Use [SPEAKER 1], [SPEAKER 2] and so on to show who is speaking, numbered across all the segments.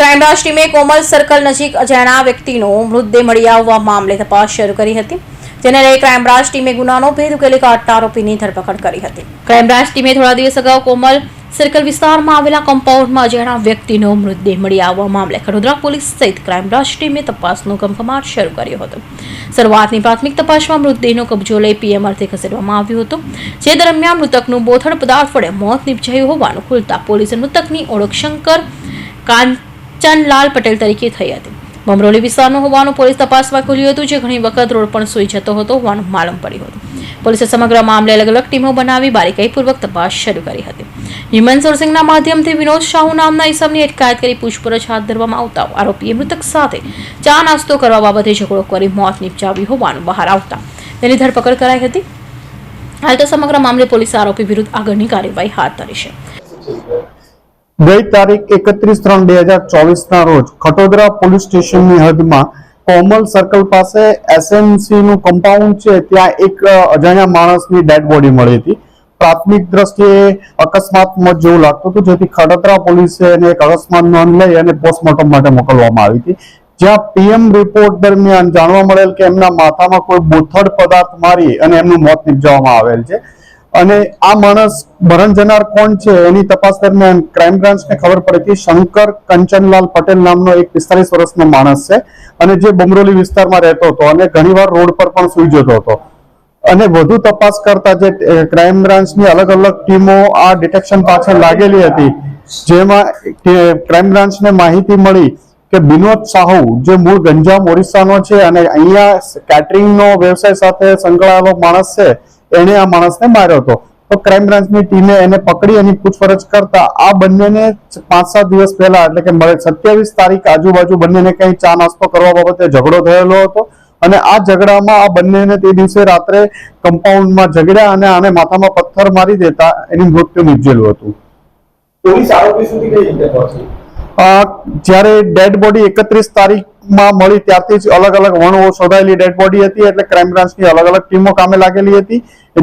[SPEAKER 1] Crime branch ટીમે કોમલ circle નજીક અજાણ્યા વ્યક્તિનો મૃતદેહ મળી આવવા મામલે તપાસ શરૂ કરી હતી, જેને લઈ ક્રાઇમબ્રાન્ચ ટીમે ગુનાનો ભેદ ઉકેલી કાઢતા આરોપીની ધરપકડ કરી હતી. ક્રાઇમ બ્રાન્ચ ટીમે થોડા દિવસ અગાઉ કોમલ સર્કલ વિસ્તારમાં આવેલા કમ્પાઉન્ડમાં અજાણ્યા વ્યક્તિનો મૃતદેહ મળી આવવા મામલે વડોદરા પોલીસ સહિત ક્રાઇમ બ્રાન્ચ ટીમે તપાસનો કમકમાટ શરૂ કર્યો હતો. શરૂઆતની પ્રાથમિક તપાસમાં મૃતદેહનો કબજો લઈ પીએમ અર્થે ખસેડવામાં આવ્યો હતો, જે દરમિયાન મૃતકનું બોથડ પદાર્થ વડે મોત નિપજાયું હોવાનું ખુલતા પોલીસે મૃતકની ઓળખ શંકર કાંચનલાલ પટેલ તરીકે થઈ હતી. બમરોલી વિસ્તારનો હોવાનું પોલીસ તપાસમાં ખુલ્યું હતું, જે ઘણી વખત રોડ પણ સૂઈ જતો હતો, હોવાનું માલુમ પડ્યું હતું. પોલીસે સમગ્ર મામલે અલગ અલગ ટીમો બનાવી બારીકાઈપૂર્વક તપાસ શરૂ કરી હતી. હ્યુમન સોર્સિંગના માધ્યમથી વિનોદ શાહુ નામના ઇસમની અટકાયત કરી પૂછપરછ હાથ ધરવામાં આવતા આરોપીએ મૃતક સાથે ચા નાસ્તો કરવા બાબતે ઝઘડો કરી મોત નિપજાવી હોવાનું બહાર આવતા તેની ધરપકડ કરાઈ હતી. હાલ તો સમગ્ર મામલે પોલીસે આરોપી વિરુદ્ધ આગળની કાર્યવાહી હાથ ધરી છે.
[SPEAKER 2] ગઈ તારીખ એકત્રીસ ત્રણ બે હજાર ચોવીસ ના રોજ ખટોદરા પોલીસ સ્ટેશનની હદમાં કોમલ સર્કલ પાસે એસએમસી નું કમ્પાઉન્ડ છે, ત્યાં એક અજાણ્યા માણસની ડેડ બોડી મળી હતી. પ્રાથમિક દ્રષ્ટિએ અકસ્માત મોત જેવું લાગતું હતું, જેથી ખડોદરા પોલીસે એને એક અકસ્માત નોંધ લઈ અને પોસ્ટમોર્ટમ માટે મોકલવામાં આવી હતી. જ્યાં પીએમ રિપોર્ટ દરમિયાન જાણવા મળેલ કે એમના માથામાં કોઈ બોથડ પદાર્થ મારી અને એમનું મોત નિપજાવવામાં આવેલ છે. અને આ માણસ મરણ જનાર કોણ છે એની તપાસ દરમિયાન ક્રાઇમ બ્રાન્ચને ખબર પડી કે શંકર કંચનલાલ પટેલ નામનો એક પિસ્તાલીસ વર્ષનો માણસ છે અને જે બમરોલી વિસ્તારમાં રહેતો હતો અને ઘણીવાર રોડ પર પણ સુઈ જતો હતો. અને વધુ તપાસ કરતા જે ક્રાઇમ બ્રાન્ચની અલગ અલગ ટીમો આ ડિટેક્શન પાછળ લાગેલી હતી, જેમાં ક્રાઇમ બ્રાન્ચને માહિતી મળી કે વિનોદ સાહુ, જે મૂળ ગંજામ ઓરિસ્સાનો છે અને અહીંયા કેટરિંગનો વ્યવસાય સાથે સંકળાયેલો માણસ છે એણે આ માણસને માર્યો હતો. તો ક્રાઇમ બ્રાન્ચની ટીમે એને પકડી એની પૂછપરછ કરતા આ બંનેને પાંચ સાત દિવસ પહેલા, એટલે કે સત્યાવીસ તારીખ આજુબાજુ બંનેને કઈ ચા નાસ્તો કરવા બાબતે ઝઘડો થયેલો હતો. અને આ ઝઘડામાં આ બંનેને તે દિવસે રાત્રે કમ્પાઉન્ડમાં ઝઘડ્યા અને આને માથામાં પથ્થર મારી દેતા એની મૃત્યુ નિપજેલું હતું.
[SPEAKER 3] પોલીસ આરોપી સુધી કઈ રીતે પહોંચી?
[SPEAKER 2] જ્યારે ડેડ બોડી એકત્રીસ તારીખમાં મળી ત્યારથી જ અલગ અલગ વણો શોધાયેલી ડેડ બોડી હતી એટલે ક્રાઇમ બ્રાન્ચની અલગ અલગ ટીમો કામે લાગેલી હતી.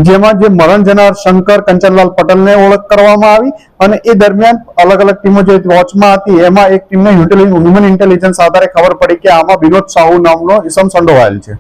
[SPEAKER 2] જેમાં જે મરણ જનાર શંકર કંચનલાલ પટેલને ઓળખ કરવામાં આવી અને એ દરમિયાન અલગ અલગ ટીમો જે વોચમાં હતી, એમાં એક ટીમને હ્યુમન ઇન્ટેલિજન્સ આધારે ખબર પડી કે આમાં વિનોદ સાહુ નામનો ઈસમ સંડોવાયેલ છે.